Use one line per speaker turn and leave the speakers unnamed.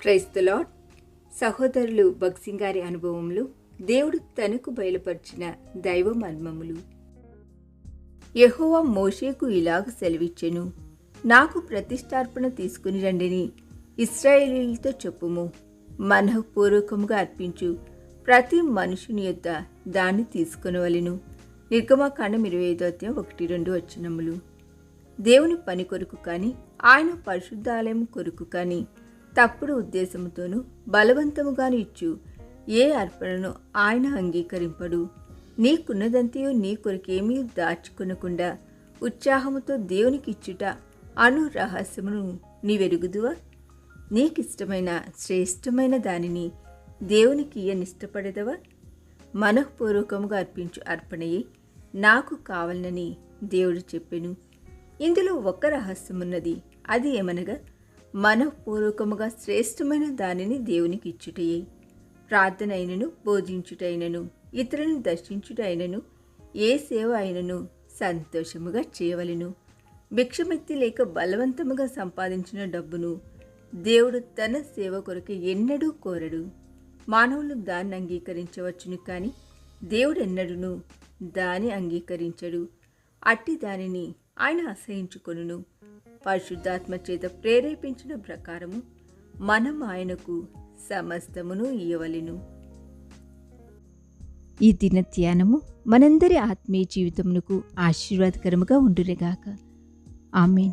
క్రైస్తలాడ్ సహోదరులు భక్సింగ్ గారి అనుభవములు దేవుడు తనకు బయలుపరిచిన దైవ మర్మములు. యహోవ మోషేకు ఇలాగ సెలవిచ్చెను నాకు ప్రతిష్టార్పణ తీసుకుని రండిని ఇస్రాయేలీలతో చెప్పుము. మనఃపూర్వకముగా అర్పించు ప్రతి మనుషుని యొద్ద దాన్ని తీసుకునవలెను. నిర్గమకాండం ఇరవై ఐదో అధ్యాయం ఒకటి రెండు వచ్చినములు దేవుని పని కొరకు కానీ ఆయన పరిశుద్ధాలయం కొరకు కానీ తప్పుడు ఉద్దేశముతోనూ బలవంతముగాను ఇచ్చు. ఏ అర్పణను ఆయన అంగీకరింపడు. నీకున్నదంతయో నీ కొరకేమీ దాచుకొనకుండా ఉత్సాహముతో దేవునికి ఇచ్చుట అను రహస్యమును నీవెరుగుదువా? నీకిష్టమైన శ్రేష్టమైన దానిని దేవునికి ఇయ్యనిష్టపడదవా? మనఃపూర్వకముగా అర్పించు అర్పణయే నాకు కావాలనని దేవుడు చెప్పెను. ఇందులో ఒక్క రహస్యమున్నది. అది ఏమనగా మనఃపూర్వకముగా శ్రేష్టమైన దానిని దేవునికి ఇచ్చుటయే ప్రార్థన అయినను బోధించుటైనను ఇతరులను దర్శించుటైనను ఏ సేవ అయినను సంతోషముగా చేయవలెను. భిక్షమెత్తి లేక బలవంతముగా సంపాదించిన డబ్బును దేవుడు తన సేవ కొరకు ఎన్నడూ కోరడు. మానవులు దాన్ని అంగీకరించవచ్చును కానీ దేవుడు ఎన్నడూను దాని అంగీకరించడు. అట్టి దానిని ఆయన అసహించుకొనును. పరిశుద్ధాత్మ చేత ప్రేరేపించిన ప్రకారము మనం ఆయనకు సమస్తమును ఇయ్యవలెను.
ఈ దిన ధ్యానము మనందరి ఆత్మీయ జీవితమునకు ఆశీర్వాదకరముగా ఉండురేగాక ఆమెన్.